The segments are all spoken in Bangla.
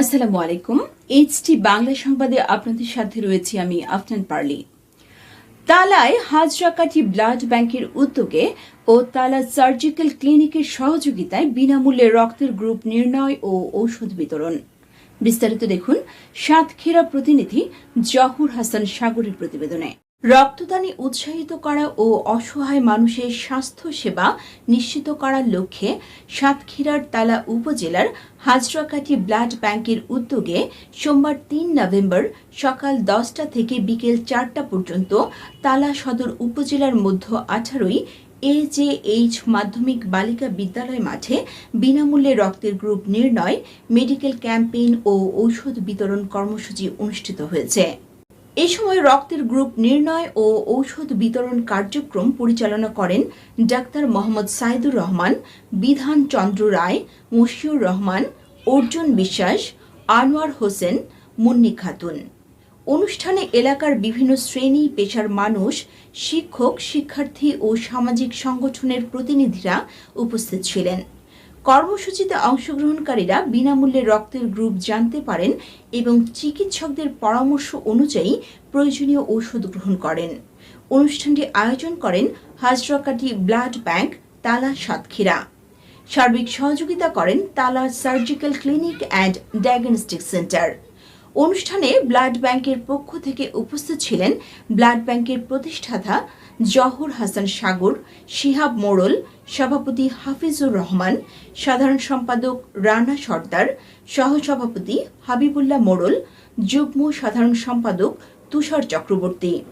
আসসালামু আলাইকুম। এইচটি বাংলা সংবাদে আপনাদের সাথে রয়েছি আমি আফনান পার্লি। তালায় হাজরাকাঠি ব্লাড ব্যাংকের উদ্যোগে ও তালা সার্জিক্যাল ক্লিনিকের সহযোগিতায় বিনামূল্যে রক্তের গ্রুপ নির্ণয় ও ঔষধ বিতরণ। বিস্তারিত দেখুন সাতক্ষীরা প্রতিনিধি জহুর হাসান সাগরের প্রতিবেদনে। রক্তদানে উৎসাহিত করা ও অসহায় মানুষের স্বাস্থ্য সেবা নিশ্চিত করার লক্ষ্যে সাতক্ষীরার তালা উপজেলার হাজরাকাঠি ব্লাড ব্যাংকের উদ্যোগে সোমবার তিন নভেম্বর সকাল দশটা থেকে বিকেল চারটা পর্যন্ত তালা সদর উপজেলার মধ্য আঠারোই এজেএইচ মাধ্যমিক বালিকা বিদ্যালয় মাঠে বিনামূল্যে রক্তের গ্রুপ নির্ণয়, মেডিকেল ক্যাম্পেইন ও ঔষধ বিতরণ কর্মসূচি অনুষ্ঠিত হয়েছে। এ সময় রক্তের গ্রুপ নির্ণয় ও ঔষধ বিতরণ কার্যক্রম পরিচালনা করেন ডাক্তার মোহাম্মদ সাইদুর রহমান, বিধান চন্দ্র রায়, মশিউর রহমান, অর্জুন বিশ্বাস, আনোয়ার হোসেন, মুন্নি খাতুন। অনুষ্ঠানে এলাকার বিভিন্ন শ্রেণি পেশার মানুষ, শিক্ষক, শিক্ষার্থী ও সামাজিক সংগঠনের প্রতিনিধিরা উপস্থিত ছিলেন। কর্মসূচিতে অংশগ্রহণকারীরা বিনামূল্যে রক্তের গ্রুপ জানতে পারেন এবং চিকিৎসকদের পরামর্শ অনুযায়ী প্রয়োজনীয় ঔষধ গ্রহণ করেন। অনুষ্ঠানটি আয়োজন করেন হাজরাকাটি ব্লাড ব্যাংক তালা সাতক্ষীরা। সার্বিক সহযোগিতা করেন Tala surgical clinic and diagnostic centre. অনুষ্ঠানে ব্লাড ব্যাংকের পক্ষ থেকে উপস্থিত ছিলেন ব্লাড ব্যাংকের প্রতিষ্ঠাতা জহর হাসান সাগর, শিহাব মোড়ল, সভাপতি হাফিজুর রহমান, সাধারণ সম্পাদক রানা সর্দার, সহসভাপতি হাবিবুল্লাহ মোড়ল, যুগ্ম সাধারণ সম্পাদক তুষার চক্রবর্তী।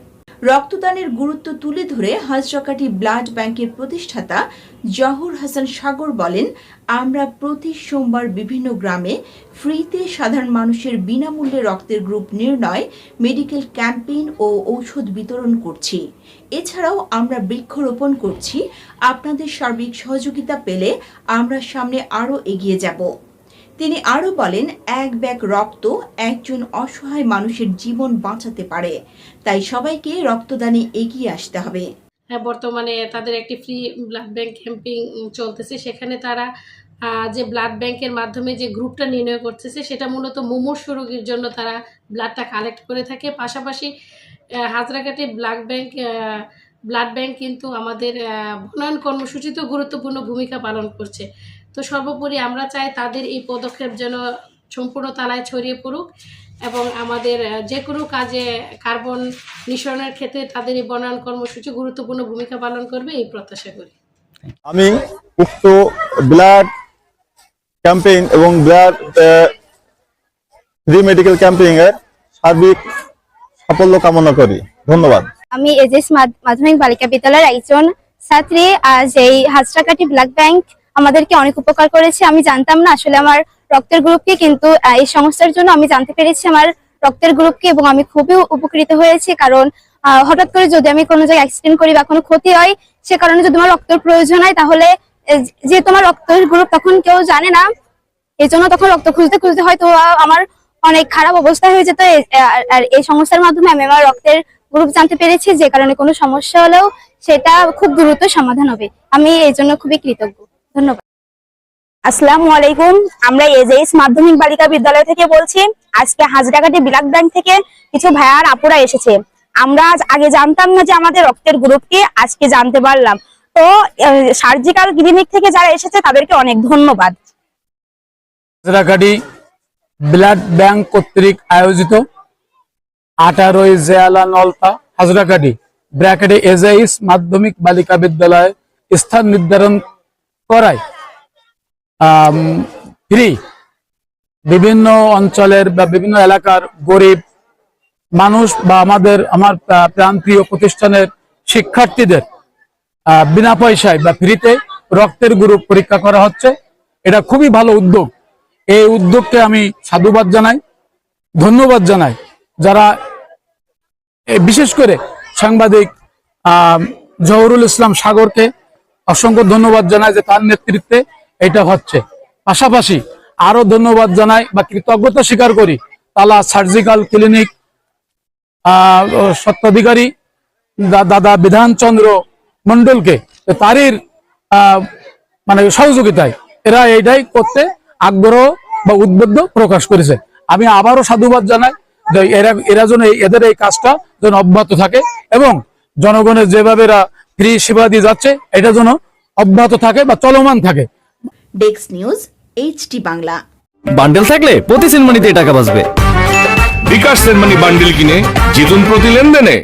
রক্তদানের গুরুত্ব তুলে ধরে হাজরাকাটি ব্লাড ব্যাংকের প্রতিষ্ঠাতা জহুর হাসান সাগর বলেন, আমরা প্রতি সোমবার বিভিন্ন গ্রামে ফ্রিতে সাধারণ মানুষের বিনামূল্যে রক্তের গ্রুপ নির্ণয়, মেডিকেল ক্যাম্পেইন ও ঔষধ বিতরণ করছি। এছাড়াও আমরা বৃক্ষরোপণ করছি। আপনাদের সার্বিক সহযোগিতা পেলে আমরা সামনে আরও এগিয়ে যাব। তিনি আরও বলেন এক ব্যাগ রক্ত একজন অসহায় মানুষের জীবন বাঁচাতে পারে। তাই সবাইকে রক্তদানে এগিয়ে আসতে হবে। হ্যাঁ বর্তমানে তাদের একটি ফ্রি ব্লাড ব্যাংক ক্যাম্পিং চলতেছে। সেখানে তারা যে ব্লাড ব্যাংকের মাধ্যমে যে গ্রুপটা নির্ণয় করতেছে সেটা মূলত মুমূর্ষ রোগীর জন্য তারা ব্লাডটা কালেক্ট করে থাকে। পাশাপাশি আহ, Hazrakati blood bank blood bank কিন্তু আমাদের বনায়ন কর্মসূচিতেও গুরুত্বপূর্ণ ভূমিকা পালন করছে। তো সর্বোপরি আমরা চাই তাদের এই পদক্ষেপ যেন সম্পূর্ণ তালায় ছড়িয়ে পড়ুক এবং আমাদের যে কোনো কাজে কার্বন নিঃসরণের ক্ষেত্রে তাদের এই বনায়ন কর্মসূচি গুরুত্বপূর্ণ ভূমিকা পালন করবে, এই প্রত্যাশা করি। আমি উক্ত ব্লাড ক্যাম্পেইন এবং ব্লাড ফ্রি মেডিকেল ক্যাম্পেইন এর সার্বিক সাফল্য কামনা করি। ধন্যবাদ। আমি এজেস মাধ্যমিক বালিকা বিদ্যালয়ের একজন ছাত্রী আজ এই হাজরাকাঠি ব্লাড ব্যাংক আমাদেরকে অনেক উপকার করেছে, আমি জানতাম না আসলে আমার রক্তের গ্রুপকে কিন্তু এই সংস্থার জন্য আমি জানতে পেরেছি আমার রক্তের গ্রুপকে এবং আমি খুবই উপকৃত হয়েছি। কারণ হঠাৎ করে যদি আমি কোনো জায়গায় অ্যাক্সিডেন্ট করি বা কোনো ক্ষতি হয়, সে কারণে যদি আমার রক্তের প্রয়োজন হয়, তাহলে যে তোমার রক্তের গ্রুপ তখন কেউ জানে না। এই জন্য তখন রক্ত খুঁজতে খুঁজতে হয়তো আমার অনেক খারাপ অবস্থা হয়ে যেত। আর এই সংস্থার মাধ্যমে আমি আমার রক্তের গ্রুপ জানতে পেরেছি যে কারণে কোনো সমস্যা হলেও সেটা খুব দ্রুত সমাধান হবে। আমি এই জন্য খুবই কৃতজ্ঞ। ধন্যবাদ। আসসালামু আলাইকুম। আমরা এজেইস মাধ্যমিক বালিকা বিদ্যালয় থেকে বলছি আজকে হাজরাঘাটি ব্লাড ব্যাংক থেকে কিছু ভাইয়ার আপুরা এসেছে। আমরা আজ আগে জানতাম না যে আমাদের রক্তের গ্রুপকে আজকে জানতে পারলাম। তো সার্জিক্যাল ক্লিনিক থেকে যারা এসেছে তাদেরকে অনেক ধন্যবাদ। ব্লাড ব্যাংক কর্তৃক আয়োজিত আঠারোই জেয়ালা নলতা হাজরাকাটি ব্র্যাকেটে এজাইস মাধ্যমিক বালিকা বিদ্যালয়, স্থান নির্ধারণ করায় ফ্রি। বিভিন্ন অঞ্চলের বা বিভিন্ন এলাকার গরিব মানুষ বা আমাদের, আমার প্রান্তীয় প্রতিষ্ঠানের শিক্ষার্থীদের বিনা পয়সায় বা ফ্রিতে রক্তের গ্রুপ পরীক্ষা করা হচ্ছে। এটা খুবই ভালো উদ্যোগ। এই উদ্যোগকে আমি সাধুবাদ জানাই, ধন্যবাদ জানাই। যারা বিশেষ করে সাংবাদিক জহরুল ইসলাম সাগরকে অসংখ্য ধন্যবাদ জানাই যে তার নেতৃত্বে এটা হচ্ছে। পাশাপাশি আরও ধন্যবাদ জানাই বা কৃতজ্ঞতা স্বীকার করি তালা সার্জিক্যাল ক্লিনিক দা- দাদা বিধানচন্দ্র মন্ডলকে তারই মানে সহযোগিতায় এরা এইটাই করতে আগ্রহ বা উদ্বুদ্ধ প্রকাশ করেছে। আমি আবারও সাধুবাদ জানাই এরা এরা যেন এদের এই কাজটা যেন অব্যাহত থাকে এবং জনগণের যেভাবে এরা ফ্রি সেবা দিয়ে যাচ্ছে এটা যেন অব্যাহত থাকে বা চলমান থাকে। Desk news HT Bangla bundle থাকলে প্রতি সিনেমানিতে টাকা বাঁচবে। বিকাশ সেনমানি বান্ডেল কিনে জিতুন প্রতি লেনদেনে।